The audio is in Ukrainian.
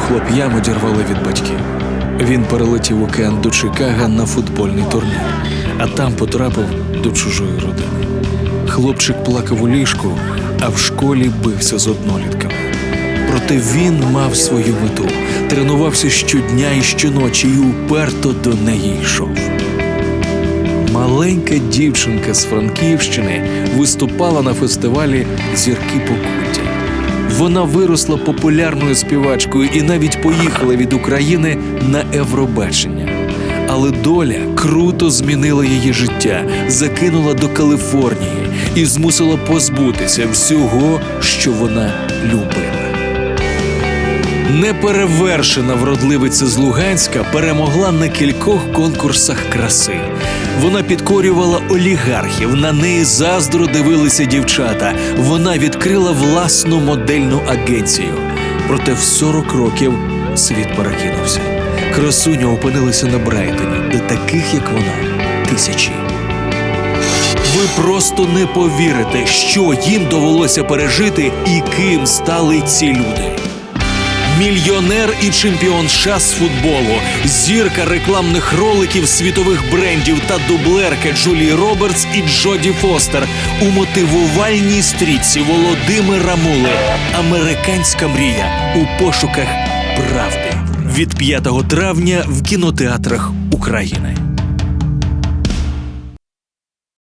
хлоп'ям одірвали від батьків. Він перелетів океан до Чикага на футбольний турнір, а там потрапив до чужої родини. Хлопчик плакав у ліжку, а в школі бився з однолітками. Проте він мав свою мету, тренувався щодня і щоночі і уперто до неї йшов. Маленька дівчинка з Франківщини виступала на фестивалі Зірки Покуття. Вона виросла популярною співачкою і навіть поїхала від України на Евробачення. Але доля круто змінила її життя, закинула до Каліфорнії і змусила позбутися всього, що вона любила. Неперевершена вродливиця з Луганська перемогла на кількох конкурсах краси. Вона підкорювала олігархів, на неї заздро дивилися дівчата. Вона відкрила власну модельну агенцію. Проте в 40 років світ перекинувся. Красуня опинилася на Брайтоні, де таких, як вона, тисячі. Ви просто не повірите, що їм довелося пережити і ким стали ці люди. Мільйонер і чемпіон США з футболу, зірка рекламних роликів світових брендів та дублерка Джулії Робертс і Джоді Фостер у мотивувальній стрічці Володимира Мули Американська мрія у пошуках правди від 5 травня в кінотеатрах України.